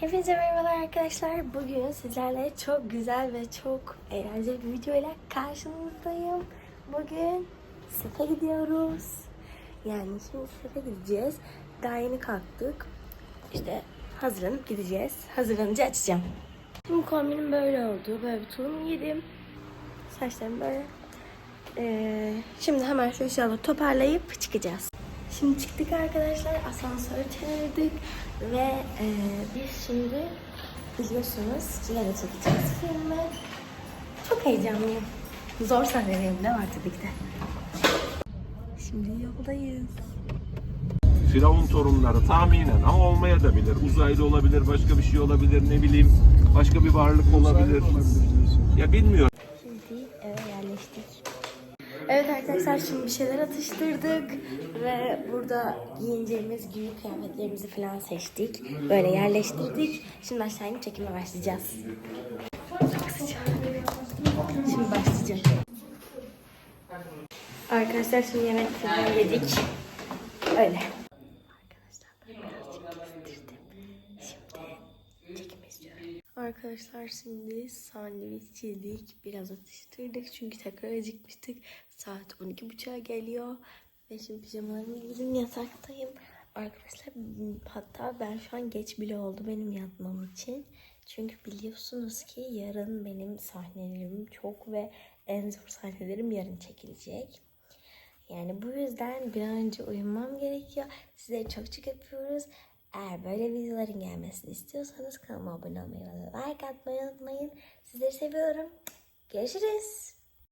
Hepinize merhabalar arkadaşlar. Bugün sizlerle çok güzel ve çok eğlenceli bir video ile karşınızdayım. Bugün sefe gidiyoruz. Yani şimdi sefe gideceğiz. Daha yeni kalktık. İşte hazırlanıp gideceğiz. Hazırlanınca açacağım. Şimdi kombinim böyle oldu. Böyle bir tulum giydim. Saçlarım böyle. Ee, şimdi hemen şu eşyaları toparlayıp çıkacağız. Şimdi çıktık arkadaşlar. Asansörü çevirdik. Ve e, biz şimdi biliyorsunuz Ciler'e çekeceğiz filmi. Çok heyecanlıyım. Zor sahnelerim de var tabii ki de. Şimdi yoldayız. Firavun torunları tahminen ama olmaya da bilir. Uzaylı olabilir, başka bir şey olabilir, ne bileyim, başka bir varlık olabilir. Ya bilmiyorum. Evet arkadaşlar şimdi bir şeyler atıştırdık ve burada giyineceğimiz günlük kıyafetlerimizi falan seçtik. Böyle yerleştirdik. Şimdi aşağı inip çekime başlayacağız. Şimdi başlayacağım. Arkadaşlar şimdi yemek yedik. Öyle. Arkadaşlar birazcık kestirdim. Arkadaşlar şimdi sandviç yedik. Biraz atıştırdık çünkü tekrar acıkmıştık. Saat 12.30'a geliyor. Ve şimdi pijamalarımı giydim yataktayım. Arkadaşlar hatta ben şu an geç bile oldu benim yatmam için. Çünkü biliyorsunuz ki yarın benim sahnelerim çok ve en zor sahnelerim yarın çekilecek. Yani bu yüzden bir an önce uyumam gerekiyor. Size çok çok öpüyoruz. Eğer böyle videoların gelmesini istiyorsanız kanalıma abone olmayı ve like atmayı unutmayın. Sizleri seviyorum. Görüşürüz.